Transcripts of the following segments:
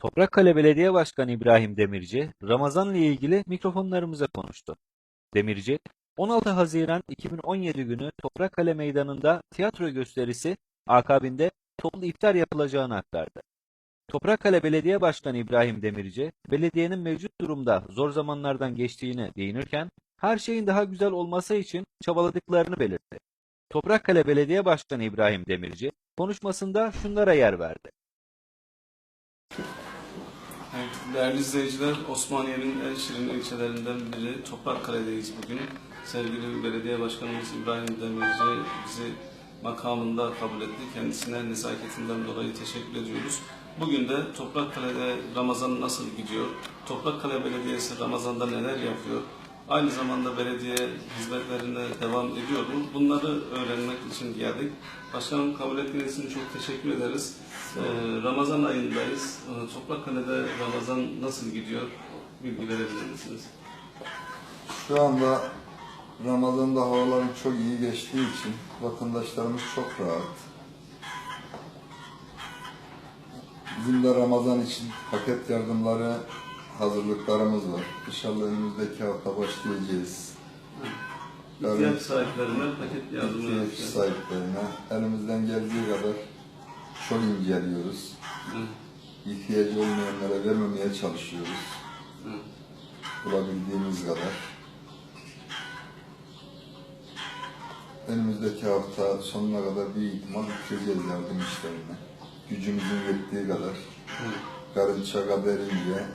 Toprakkale Belediye Başkanı İbrahim Demirci, Ramazan'la ilgili mikrofonlarımıza konuştu. Demirci, 16 Haziran 2017 günü Toprakkale Meydanı'nda tiyatro gösterisi akabinde toplu iftar yapılacağını aktardı. Toprakkale Belediye Başkanı İbrahim Demirci, belediyenin mevcut durumda zor zamanlardan geçtiğini değinirken, her şeyin daha güzel olması için çabaladıklarını belirtti. Toprakkale Belediye Başkanı İbrahim Demirci, konuşmasında şunlara yer verdi. Değerli izleyiciler, Osmaniye'nin en şirin ilçelerinden biri Toprakkale'deyiz bugün. Sevgili belediye başkanımız İbrahim Demirci bizi makamında kabul etti. Kendisine nezaketinden dolayı teşekkür ediyoruz. Bugün de Toprakkale'de Ramazan nasıl gidiyor? Toprakkale Belediyesi Ramazan'da neler yapıyor? Aynı zamanda belediye hizmetlerine devam ediyor mu? Bunları öğrenmek için geldik. Başkanım kabul ettiğiniz için çok teşekkür ederiz. Ee, Ramazan ayındayız. Ee, Toprakkale'de Ramazan nasıl gidiyor? Bilgi verebilir misiniz? Şu anda Ramazan'da havaların çok iyi geçtiği için vatandaşlarımız çok rahat. Bizim de Ramazan için paket yardımları hazırlıklarımız var. İnşallah önümüzdeki hafta başlayacağız. İhtiyaç sahiplerine paket yardımı İhtiyaç sahiplerine elimizden geldiği kadar çok inceliyoruz. Hı, İhtiyacı olmayanlara vermemeye çalışıyoruz. hı. bulabildiğimiz kadar. Önümüzdeki hafta sonuna kadar bir ihtimal bitireceğiz yardım işlerini. Gücümüzün yettiği kadar, karınça kaderince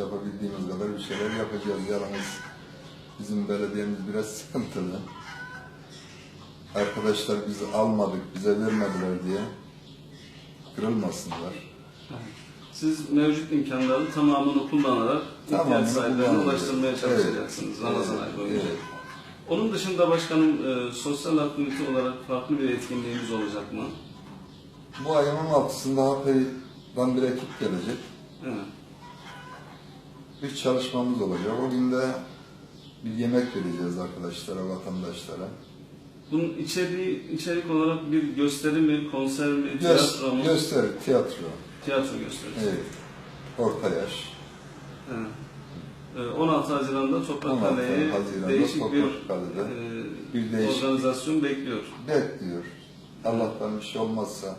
yapabildiğimiz kadar bir şeyler yapacağız. Yalnız bizim belediyemiz biraz sıkıntılı. Arkadaşlar bizi almadık, bize vermediler diye kırılmasınlar. Siz mevcut imkanları tamamını kullanarak Tamamını ihtiyaç sahiplerine ulaştırmaya Evet. çalışacaksınız Ramazan Evet, ayı boyunca. evet. Onun dışında başkanım e, sosyal aktivite olarak farklı bir etkinliğimiz olacak mı? Bu ayın 16'sında Hatay'dan bir ekip gelecek. Evet. Bir çalışmamız olacak. O gün de bir yemek vereceğiz arkadaşlara, vatandaşlara. Bunun içeriği, içerik olarak bir gösteri mi, konser mi, Gö- tiyatro mu? gösteri, tiyatro. Tiyatro gösterisi. Evet. Orta yaş. Evet. Ee, 16 Haziran'da Toprakkale'yi 16 Haziran'da değişik bir Toprakkale'de e, bir değişik- organizasyon bekliyor. Bekliyor. Allah'tan bir şey olmazsa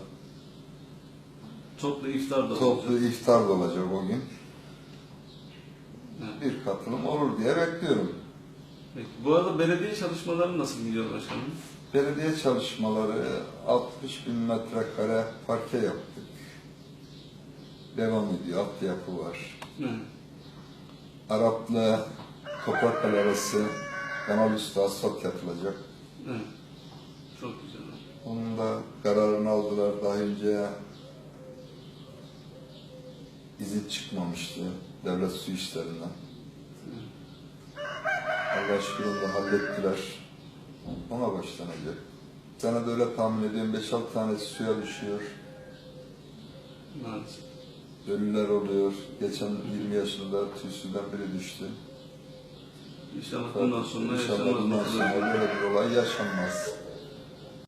Toplu iftar da toplu olacak. iftar da olacak o gün. Evet. Bir katılım olur diye bekliyorum. Peki. Bu arada belediye çalışmaları nasıl gidiyor başkanım? Belediye çalışmaları 60 bin metrekare parke yaptık. Devam ediyor. Altyapı var. Evet. Arap'la Toprakkale arası kanal üstü asfalt yapılacak. Evet. Çok güzel. Onun da kararını aldılar daha önce izin çıkmamıştı devlet su işlerinden. Allah şükür onu da hallettiler. Ona başlanacak. Sana da öyle tahmin ediyorum 5-6 tanesi suya düşüyor. Maalesef. Ölüler oluyor. Geçen 20 yaşında tüysüden biri düştü. İnşallah bundan sonra İnşallah bundan sonra böyle bir olay yaşanmaz.